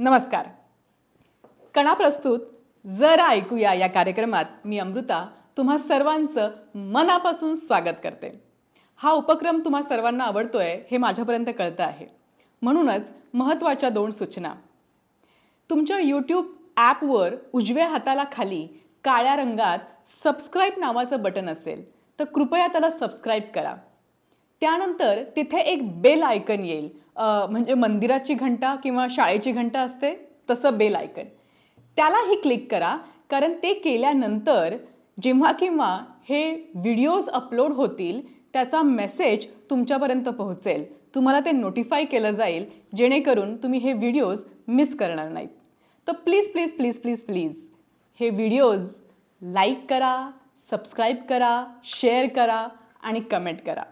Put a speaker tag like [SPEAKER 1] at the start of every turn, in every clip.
[SPEAKER 1] नमस्कार. कणा प्रस्तुत जरा ऐकूया या कार्यक्रमात मी अमृता तुम्हा सर्वांचं मनापासून स्वागत करते. हा उपक्रम तुम्हा सर्वांना आवडतोय हे माझ्यापर्यंत कळतं आहे. म्हणूनच महत्त्वाच्या दोन सूचना. तुमच्या यूट्यूब ॲपवर उजव्या हाताला खाली काळ्या रंगात सबस्क्राईब नावाचं बटन असेल तर कृपया त्याला सबस्क्राईब करा. त्यानंतर तिथे एक बेल आयकन येईल म्हणजे मंदिराची घंटा किंवा शाळेची घंटा असते तसं बेल आयकन. त्यालाही क्लिक करा कारण ते केल्यानंतर जेव्हा किंवा हे व्हिडिओज अपलोड होतील त्याचा मेसेज तुमच्यापर्यंत पोहोचेल. तुम्हाला ते नोटिफाय केलं जाईल जेणेकरून तुम्ही हे व्हिडिओज मिस करणार नाहीत. तर please please please please please हे व्हिडिओज लाईक करा सबस्क्राईब करा शेअर करा आणि कमेंट करा.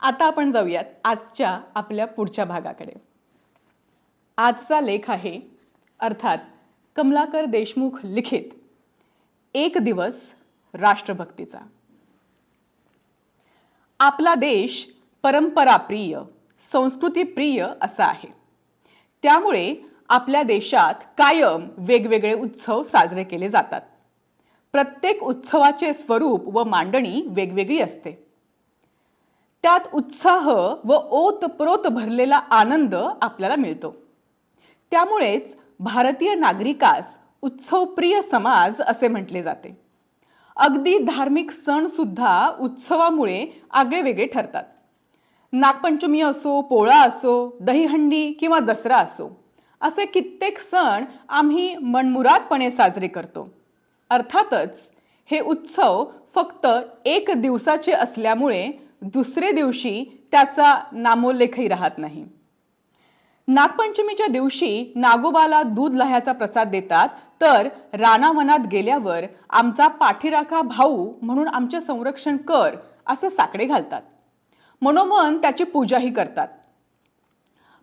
[SPEAKER 1] आता आपण जाऊयात आजच्या आपल्या पुढच्या भागाकडे. आजचा लेख आहे अर्थात कमलाकर देशमुख लिखित एक दिवस राष्ट्रभक्तीचा. आपला देश परंपराप्रिय संस्कृतीप्रिय असा आहे. त्यामुळे आपल्या देशात कायम वेगवेगळे उत्सव साजरे केले जातात. प्रत्येक उत्सवाचे स्वरूप व मांडणी वेगवेगळी असते. त्यात उत्साह व ओतप्रोत भरलेला आनंद आपल्याला मिळतो. त्यामुळेच भारतीय नागरिकास उत्सवप्रिय समाज असे म्हटले जाते. अगदी धार्मिक सण सुद्धा उत्सवामुळे आगळेवेगळे ठरतात. नागपंचमी असो पोळा असो दहीहंडी किंवा दसरा असो असे कित्येक सण आम्ही मनमुरादपणे साजरे करतो. अर्थातच हे उत्सव फक्त एक दिवसाचे असल्यामुळे दुसरे दिवशी त्याचा नामोल्लेखही राहत नाही. नागपंचमीच्या दिवशी नागोबाला दूध लह्याचा प्रसाद देतात तर रानावनात गेल्यावर आमचा पाठीराखा भाऊ म्हणून आमचे संरक्षण कर असे साकडे घालतात. मनोमन त्याची पूजाही करतात.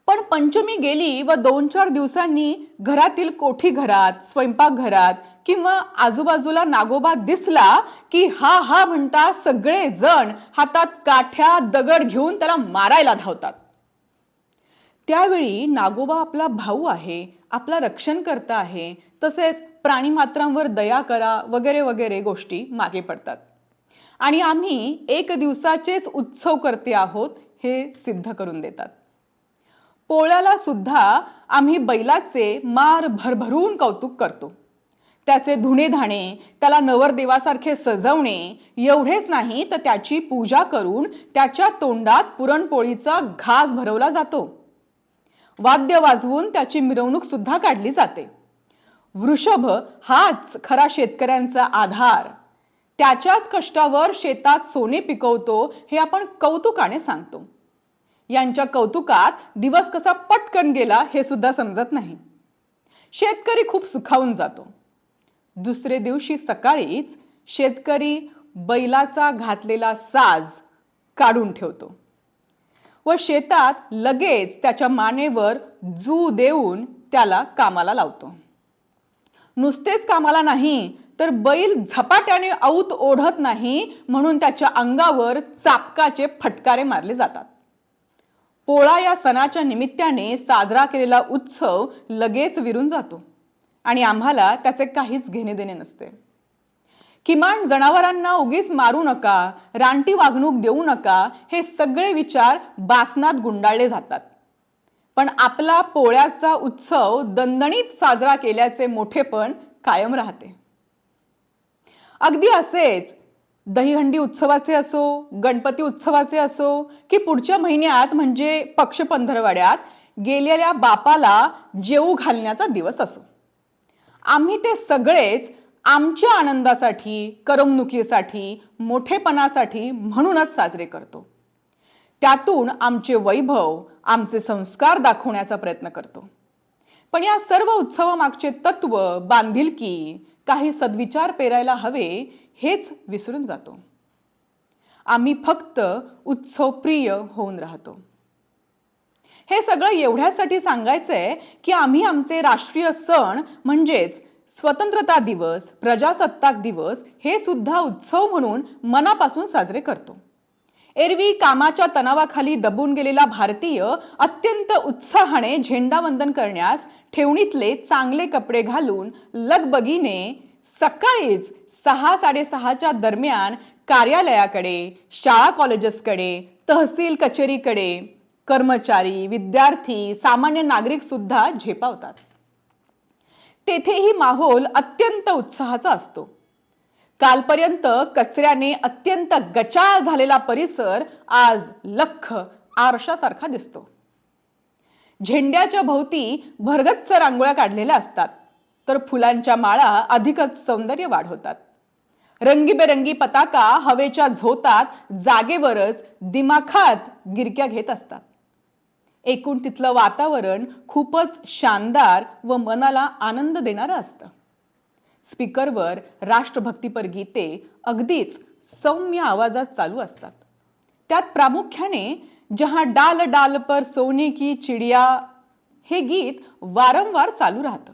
[SPEAKER 1] पण पंचमी गेली व दोन चार दिवसांनी घरातील कोठी घरात स्वयंपाकघरात किंवा आजूबाजूला नागोबा दिसला की हा हा म्हणता सगळे जण हातात काठ्या दगड घेऊन त्याला मारायला धावतात. त्यावेळी नागोबा आपला भाऊ आहे आपला रक्षण करता आहे तसेच प्राणीमात्रांवर दया करा वगैरे वगैरे गोष्टी मागे पडतात. आणि आम्ही एक दिवसाचेच उत्सव करते आहोत हे सिद्ध करून देतात. पोळ्याला सुद्धा आम्ही बैलाचे मार भरभरून कौतुक करतो. त्याचे धुणे धाणे त्याला नवरदेवासारखे सजवणे एवढेच नाही तर त्याची पूजा करून त्याच्या तोंडात पुरणपोळीचा घास भरवला जातो. वाद्य वाजवून त्याची मिरवणूक सुद्धा काढली जाते. वृषभ हाच खरा शेतकऱ्यांचा आधार. त्याच्याच कष्टावर शेतात सोने पिकवतो हे आपण कौतुकाने सांगतो. यांच्या कौतुकात दिवस कसा पटकन गेला हे सुद्धा समजत नाही. शेतकरी खूप सुखावून जातो. दुसरे दिवशी सकाळीच शेतकरी बैलाचा घातलेला साज काढून ठेवतो. व शेतात लगेच त्याच्या मानेवर जू देऊन त्याला कामाला लावतो. नुसतेच कामाला नाही तर बैल झपाट्याने औत ओढत नाही म्हणून त्याच्या अंगावर चापकाचे फटकारे मारले जातात. पोळा या सणाच्या निमित्ताने साजरा केलेला उत्सव लगेच विरून जातो. आणि आम्हाला त्याचे काहीच घेणे देणे नसते. किमान जनावरांना उगीच मारू नका रानटी वागणूक देऊ नका हे सगळे विचार बासनात गुंडाळले जातात. पण आपला पोळ्याचा उत्सव दणदणीत साजरा केल्याचे मोठेपण कायम राहते. अगदी असेच दहीहंडी उत्सवाचे असो गणपती उत्सवाचे असो की पुढच्या महिन्यात म्हणजे पक्ष पंधरवाड्यात गेलेल्या बापाला जेऊ घालण्याचा दिवस असो. आम्ही ते सगळेच आमच्या आनंदासाठी करमणुकीसाठी मोठेपणासाठी म्हणूनच साजरे करतो. त्यातून आमचे वैभव आमचे संस्कार दाखवण्याचा प्रयत्न करतो. पण या सर्व उत्सवामागचे तत्व बांधिलकी काही सद्विचार पेरायला हवे हेच विसरून जातो. आम्ही फक्त उत्सवप्रिय होऊन राहतो. हे सगळं एवढ्यासाठी सांगायचंय की आम्ही आमचे राष्ट्रीय सण म्हणजेच स्वतंत्रता दिवस प्रजासत्ताक दिवस हे सुद्धा उत्सव म्हणून मनापासून साजरे करतो. एरवी कामाच्या तणावाखाली दबून गेलेला भारतीय अत्यंत उत्साहाने झेंडावंदन करण्यास ठेवणीतले चांगले कपडे घालून लगबगीने सकाळीच सहा साडेसहाच्या दरम्यान कार्यालयाकडे शाळा कॉलेजेसकडे तहसील कचेरीकडे कर्मचारी विद्यार्थी सामान्य नागरिक सुद्धा झेपावतात. तेथेही माहोल अत्यंत उत्साहाचा असतो. कालपर्यंत कचऱ्याने अत्यंत गचाळ झालेला परिसर आज लख आरशासारखा दिसतो. झेंड्याच्या भोवती भरगच्च रांगोळ्या काढलेल्या असतात तर फुलांच्या माळा अधिकच सौंदर्य वाढवतात. रंगीबेरंगी पताका हवेच्या झोतात जागेवरच दिमाखात गिरक्या घेत असतात. एकूण तिथलं वातावरण खूपच शानदार व मनाला आनंद देणारं असतं. स्पीकरवर राष्ट्रभक्तीपर गीते अगदीच सौम्य आवाजात चालू असतात. त्यात प्रामुख्याने जहा डाल डाल पर सोने की चिडिया हे गीत वारंवार चालू राहतं.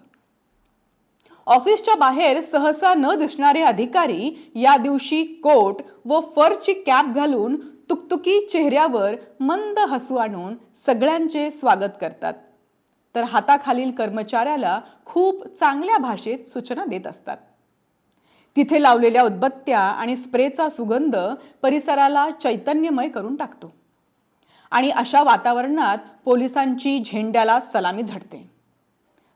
[SPEAKER 1] ऑफिसच्या बाहेर सहसा न दिसणारे अधिकारी या दिवशी कोट व फरची कॅप घालून तुकतुकी चेहऱ्यावर मंद हसू आणून सगळ्यांचे स्वागत करतात. तर हाताखालील कर्मचाऱ्याला खूप चांगल्या भाषेत सूचना देत असतात. तिथे लावलेल्या उदबत्त्या आणि स्प्रेचा सुगंध परिसराला चैतन्यमय करून टाकतो. आणि अशा वातावरणात पोलिसांची झेंड्याला सलामी झडते.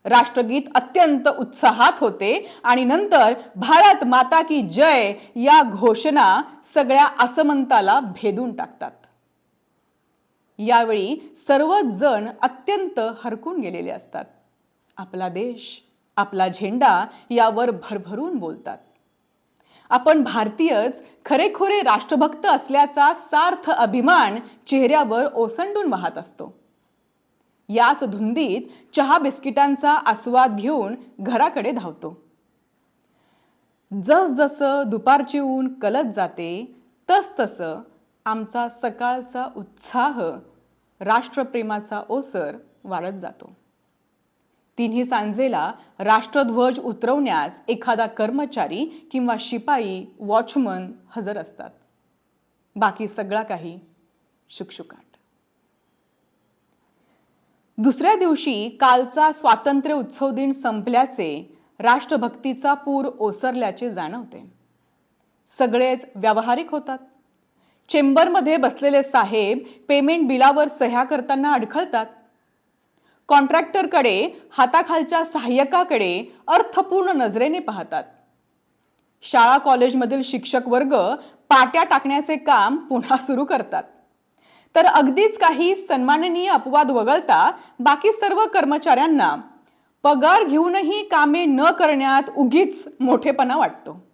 [SPEAKER 1] राष्ट्रगीत अत्यंत उत्साहात होते आणि नंतर भारत माता की जय या घोषणा सगळ्या असमंताला भेदून टाकतात. यावेळी सर्वच जण अत्यंत हरकून गेलेले असतात. आपला देश आपला झेंडा यावर भरभरून बोलतात. आपण भारतीयच खरेखुरे राष्ट्रभक्त असल्याचा सार्थ अभिमान चेहऱ्यावर ओसंडून वाहत असतो. याच धुंदीत चहा बिस्किटांचा आस्वाद घेऊन घराकडे धावतो. जसजसं दुपारचे ऊन कलत जाते तसतसं आमचा सकाळचा उत्साह राष्ट्रप्रेमाचा ओसर वाढत जातो. तिन्ही सांजेला राष्ट्रध्वज उतरवण्यास एखादा कर्मचारी किंवा शिपाई वॉचमन हजर असतात. बाकी सगळा काही शुकशुकाट. दुसऱ्या दिवशी कालचा स्वातंत्र्य उत्सव दिन संपल्याचे राष्ट्रभक्तीचा पूर ओसरल्याचे जाणवते. सगळेच व्यावहारिक होतात. चेंबरमध्ये बसलेले साहेब पेमेंट बिलावर सह्या करताना अडखळतात. कॉन्ट्रॅक्टरकडे हाताखालच्या सहाय्यकाकडे अर्थपूर्ण नजरेने पाहतात. शाळा कॉलेजमधील शिक्षक वर्ग पाट्या टाकण्याचे काम पुन्हा सुरू करतात. तर अगदीच काही सन्माननीय अपवाद वगळता बाकी सर्व कर्मचाऱ्यांना पगार घेऊनही कामे न करण्यात उगीच मोठेपणा वाटतो.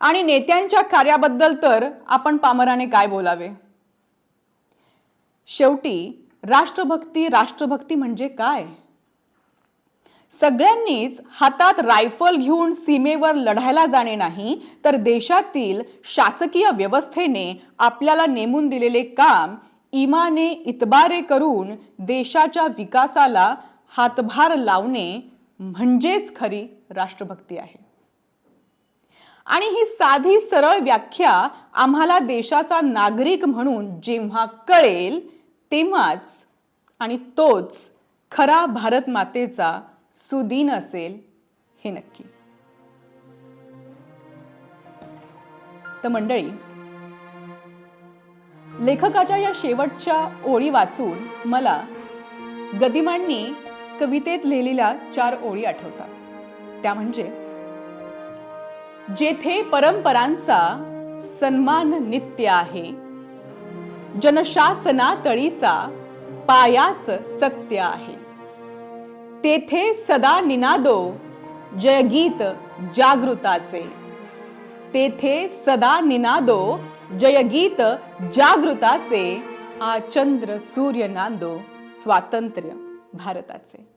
[SPEAKER 1] आणि नेत्यांच्या कार्याबद्दल तर आपण पामराने काय बोलावे? शेवटी राष्ट्रभक्ती राष्ट्रभक्ती म्हणजे काय? सगळ्यांनीच हातात रायफल घेऊन सीमेवर लढायला जाणे नाही तर देशातील शासकीय व्यवस्थेने आपल्याला नेमून दिलेले काम इमाने इतबारे करून देशाच्या विकासाला हातभार लावणे म्हणजेच खरी राष्ट्रभक्ती आहे. आणि ही साधी सरळ व्याख्या आम्हाला देशाचा नागरिक म्हणून जेव्हा कळेल तेव्हाच आणि तोच खरा भारत मातेचा सुदीन असेल हे नक्की. तर मंडळी लेखकाच्या या शेवटच्या ओळी वाचून मला गदिमांनी कवितेत लिहिलेल्या चार ओळी आठवतात. त्या म्हणजे जेथे परंपरांचा सन्मान नित्य आहे. जनशासना तळीचा पायाच सत्य आहे. तेथे सदा निनादो जयगीत जागृताचे. तेथे सदा निनादो जयगीत जागृताचे आ चंद्र सूर्य नांदो स्वातंत्र्य भारताचे.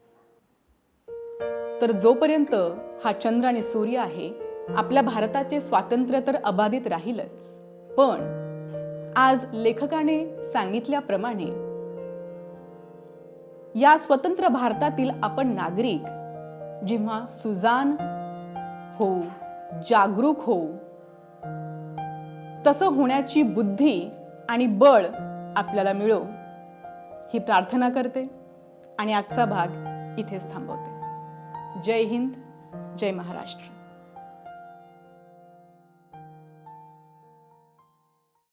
[SPEAKER 1] तर जोपर्यंत हा चंद्र आणि सूर्य आहे आपल्या भारताचे स्वातंत्र्य तर अबाधित राहीलच. पण आज लेखकाने सांगितल्याप्रमाणे या स्वतंत्र भारतातील आपण नागरिक जेव्हा सुजान होऊ जागरूक होऊ तसं होण्याची बुद्धी आणि बळ आपल्याला मिळो ही प्रार्थना करते आणि आजचा भाग इथेच थांबवते. जय हिंद जय महाराष्ट्र.